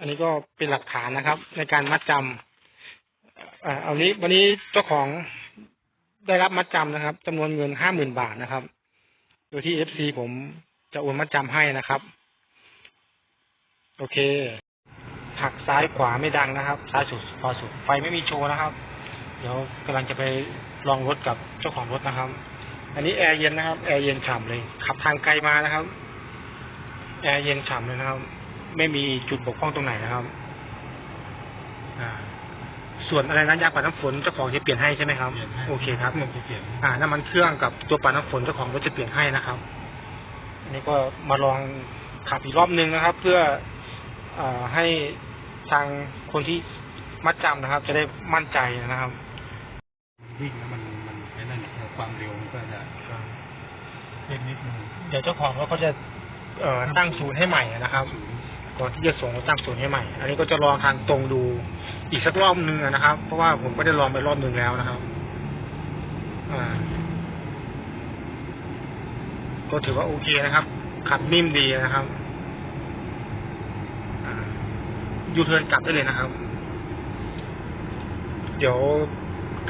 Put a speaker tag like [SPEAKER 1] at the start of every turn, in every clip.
[SPEAKER 1] อันนี้ก็เป็นหลักฐานนะครับ ในการมัดจำเอ่อเอานี้วันนี้เจ้าของได้รับมัดจำนะครับจำนวนเงินห้าหมื่นบาทนะครับ โดยที่เอฟซีผมจะโอนมัดจำให้นะครับ โอเคหักซ้ายขวาไม่ดังนะครับ ซ้ายสุดขวาสุดไฟไม่มีโชว์นะครับ เดี๋ยวกำลังจะไปลองรถกับเจ้าของรถนะครับ อันนี้แอร์เย็นนะครับ แอร์เย็นฉ่ำเลย ขับทางไกลมานะครับ แอร์เย็นฉ่ำเลยนะครับ ไม่มีจุดบกพร่องตรงไหนนะครับ อ่า ส่วนอะไรนะยางปัดน้ำฝนเจ้าของจะเปลี่ยนให้ใช่ไหมครับ
[SPEAKER 2] เปลี่ยนให้
[SPEAKER 1] โอเคครับ
[SPEAKER 2] มันจะเปลี่ยน
[SPEAKER 1] อ่าน้ำมันเครื่องกับตัวปัดน้ำฝนเจ้าของรถจะเปลี่ยนให้นะครับอันนี้ก็มาลองขับอีกรอบนึงนะครับ เพื่ออ่าให้ทางคนที่มัดจำนะครับ จะได้มั่นใจนะครับ
[SPEAKER 2] วิ่งแล้วมันมันไอ้นั่นเนี่ยความเร็วมันก็จะเล็กนิดนึง
[SPEAKER 1] เดี๋ยวเจ้าของรถเขาจะเอ่อตั้งศูนย์ให้ใหม่นะครับ
[SPEAKER 2] ศูนย์
[SPEAKER 1] ก่อนที่จะส่งตั้งศูนย์ให้ใหม่ อันนี้ก็จะลองทางตรงดูอีกสักรอบหนึ่งนะครับ เพราะว่าผมก็ได้ลองไปรอบหนึ่งแล้วนะครับอ่าก็ถือว่าโอเคนะครับ ขับนิ่มดีนะครับยูเทิร์นกลับได้เลยนะครับ เดี๋ยว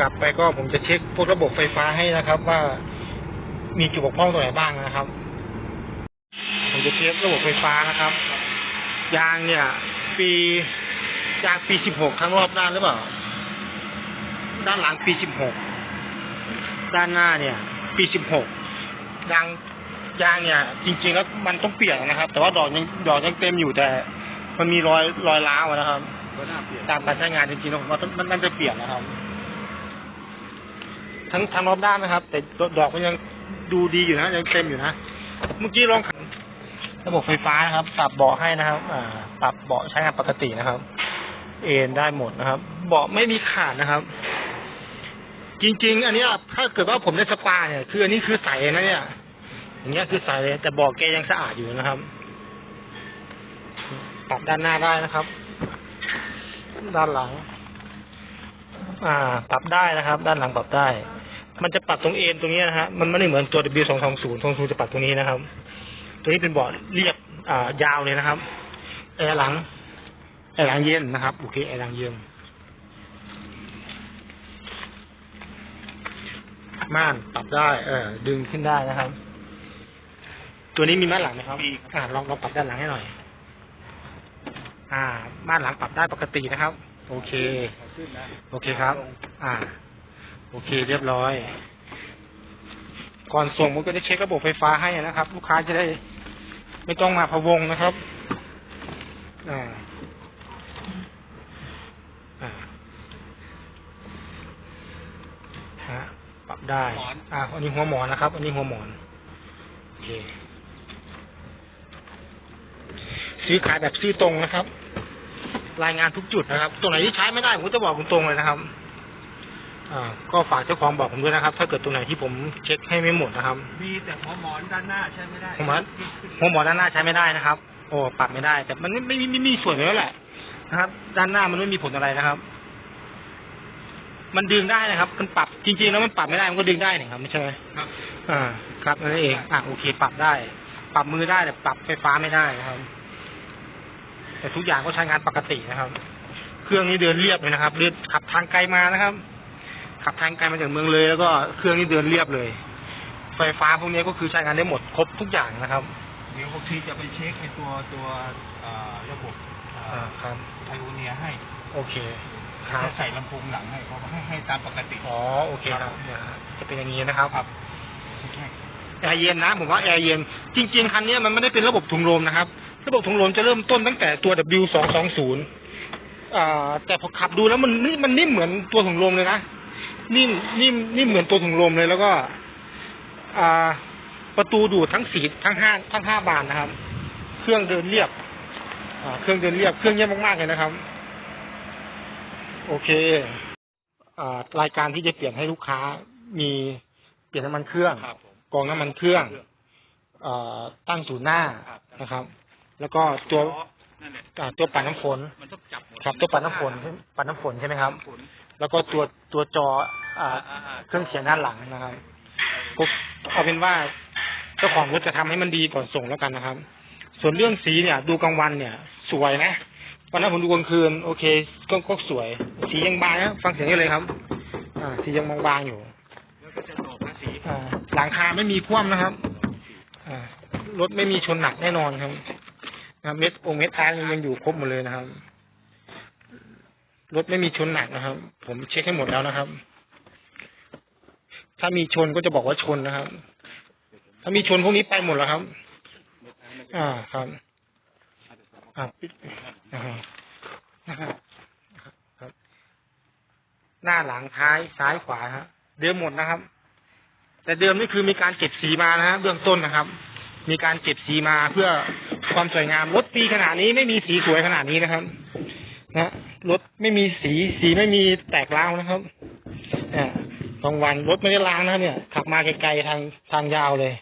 [SPEAKER 1] กลับไปก็ผมจะเช็คพวกระบบไฟฟ้าให้นะครับ ว่ามีจุดบกพร่องตรงไหนบ้างนะครับ ผมจะเช็คระบบไฟฟ้านะครับ ยางเนี่ย ปียางปีสิบหกทั้งรอบด้านหรือเปล่า ด้านหลังปีสิบหกด้านหน้าเนี่ย ปีสิบหกยางยางเนี่ย จริง ๆ แล้วมันต้องเปลี่ยนนะครับ แต่ว่าดอกยังดอกยังเต็มอยู่แต่ มันมีรอยรอยร้าวนะครับ
[SPEAKER 2] ก็น่าเปลี่ยน
[SPEAKER 1] ตามการใช้งานจริงๆแล้วผมว่ามันน่าจะเปลี่ยนนะครับ ทั้งทั้งรอบด้านนะครับ แต่ดอกมันยังดูดีอยู่นะยังเต็มอยู่นะเมื่อกี้ลองขัน ระบบไฟฟ้านะครับ ปรับเบาะให้นะครับ อ่า ปรับเบาะใช้งานปกตินะครับ เอนได้หมดนะครับ เบาะไม่มีขาดนะครับ จริง ๆ อันนี้ถ้าเกิดว่าผมได้สปาเนี่ย คืออันนี้คือใสนะเนี่ย อย่างเงี้ยคือใสเลย แต่เบาะแกยังสะอาดอยู่นะครับ ปรับด้านหน้าได้นะครับ ด้านหลัง อ่า ปรับได้นะครับ ด้านหลังปรับได้ มันจะปรับตรงเอ็นตรงนี้นะฮะ มันไม่ได้เหมือนตัว W สองสองศูนย์สองจะปรับตรงนี้นะครับ ตัวนี้เป็นเบาะเรียบอ่ายาวเลยนะครับ แอร์หลัง แอร์หลังเย็นนะครับ โอเค แอร์หลังเย็นม่านปรับได้ เออ ดึงขึ้นได้นะครับ ตัวนี้มีม่านหลังไหมครับอ่าลองลองปรับด้านหลังให้หน่อย อ่า ม่านหลังปรับได้ปกตินะครับ โอเค
[SPEAKER 2] ขึ้นนะ
[SPEAKER 1] โอเคครับ อ่า โอเค เรียบร้อย ก่อนส่งผมก็จะเช็คระบบไฟฟ้าให้นะครับ ลูกค้าจะได้ ไม่ต้องมาพะวงนะครับ อ่าฮะปรับได้ อ่าอันนี้หัวหมอนนะครับ อันนี้หัวหมอนโอเคซื้อขายแบบซื้อตรงนะครับ รายงานทุกจุดนะครับ ตรงไหนที่ใช้ไม่ได้ผมก็จะบอกคุณตรงเลยนะครับ ก็ฝากเจ้าของบอกผมด้วยนะครับ ถ้าเกิดตรงไหนที่ผมเช็คให้ไม่หมดนะครับ
[SPEAKER 2] มีแต่หัวหมอนด้านหน้าใช่ไม่ได้
[SPEAKER 1] หัวหมอนหัวหมอนด้านหน้าใช้ไม่ได้นะครับ โอ้ปรับไม่ได้ แต่มันไม่ไม่ไม่ไม่มีส่วนเลยแล้วแหละนะครับ ด้านหน้ามันไม่มีผลอะไรนะครับ มันดึงได้นะครับ มันปรับจริง ๆ แล้วมันปรับไม่ได้มันก็ดึงได้นี่ครับไม่ใช่ไหม
[SPEAKER 2] ครับ
[SPEAKER 1] อ่า ครับนั่นเองอะโอเค ปรับได้ ปรับมือได้แต่ปรับไฟฟ้าไม่ได้นะครับ แต่ทุกอย่างก็ใช้งานปกตินะครับ เครื่องนี้เดินเรียบเลยนะครับเดินขับทางไกลมานะครับ ขับทางไกลมาจากเมืองเลย แล้วก็เครื่องนี้เดินเรียบเลย ไฟฟ้าพวกนี้ก็คือใช้งานได้หมดครบทุกอย่างนะครับ
[SPEAKER 2] เดี๋ยวบางทีจะไปเช็คในตัวตัวเอ่อระบบเอ่
[SPEAKER 1] อ่า
[SPEAKER 2] อ
[SPEAKER 1] ครับ
[SPEAKER 2] ไพโอเนียให้
[SPEAKER 1] โอเคครับ
[SPEAKER 2] จะใส่ลำโพงหลังให้เพราะว่าให้ให้ตามปกติ
[SPEAKER 1] อ๋อโอเคครับเนี่ยจะเป็นอย่างนี้นะครับ
[SPEAKER 2] ครับเช็คให้
[SPEAKER 1] แอร์เย็นนะผมว่าแอร์เย็นจริงๆคันนี้มันไม่ได้เป็นระบบถุงลมนะครับ ระบบถุงลมจะเริ่มต้นตั้งแต่ตัว W สองสองศูนย์อ่าแต่พอขับดูแล้วมันนี่มันนิ่มเหมือนตัวถุงลมเลยนะ นิ่มนิ่มนิ่มเหมือนตัวถุงลมเลย แล้วก็ อ่า ประตูดูดทั้งสีทั้งห้าทั้งห้าบานนะครับ เครื่องเดินเรียบ อ่า เครื่องเดินเรียบ เครื่องเยี่ยมมากๆเลยนะครับ โอเค อ่ารายการที่จะเปลี่ยนให้ลูกค้ามีเปลี่ยนน้ำมันเครื่อง
[SPEAKER 2] ครับผม
[SPEAKER 1] กรองน้ำมันเครื่องเอ่อตั้งศูนย์หน้า
[SPEAKER 2] ครับ
[SPEAKER 1] นะครับ แล้วก็ตัว
[SPEAKER 2] นั่นแหละ
[SPEAKER 1] อ่าตัวปัดน้ำฝน
[SPEAKER 2] มันต้องจับหมด
[SPEAKER 1] ครับตัวปัดน้ำฝนปัดน้ำฝนใช่ไหมครับ
[SPEAKER 2] น้ำฝน
[SPEAKER 1] แล้วก็ตัวตัวจออ่า
[SPEAKER 2] อ่าอ่า
[SPEAKER 1] เครื่องเสียงด้านหลังนะครับก็เอาเป็นว่าเจ้าของรถจะทำให้มันดีก่อนส่งแล้วกันนะครับ ส่วนเรื่องสีเนี่ย ดูกลางวันเนี่ย สวยนะวันนั้นผมดูกลางคืน โอเค ก็ก็สวย สียังบางนะฟังเสียงได้เลยครับ อ่า สียังบางๆอยู่
[SPEAKER 2] แล้วก็จะต่อภาษี
[SPEAKER 1] อ่าหลังคาไม่มีคว่ำนะครับ อ่ารถไม่มีชนหนักแน่นอนครับนะครับเม็ดองค์เม็ดท้ายยังอยู่ครบหมดเลยนะครับรถไม่มีชนหนักนะครับ ผมเช็คให้หมดแล้วนะครับ ถ้ามีชนก็จะบอกว่าชนนะครับ ถ้ามีชนพวกนี้ไปหมดแล้วครับ อ่าครับอ่าปิดนะครับหน้าหลังท้ายซ้ายขวาฮะเดิมหมดนะครับ แต่เดิมนี่คือมีการเก็บสีมานะฮะเบื้องต้นนะครับ มีการเก็บสีมาเพื่อความสวยงามรถปีขนาดนี้ไม่มีสีสวยขนาดนี้นะครับ นะรถไม่มีสีสีไม่มีแตกร้าวนะครับ กลางวันรถไม่ได้ล้างนะเนี่ย ขับมาไกลๆทางทางยาวเลย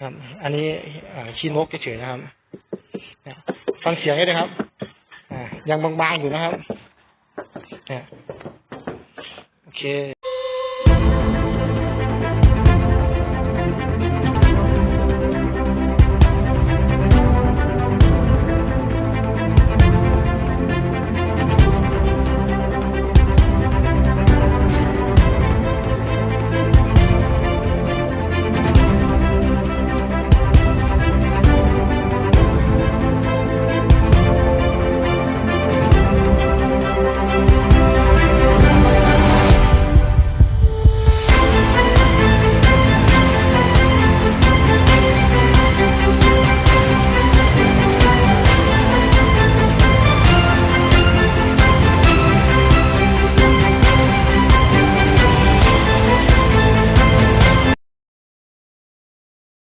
[SPEAKER 1] ครับ อันนี้ชี้นกเฉยๆนะครับฟังเสียงได้วยครับยังบางๆอยู่นะครับโอเค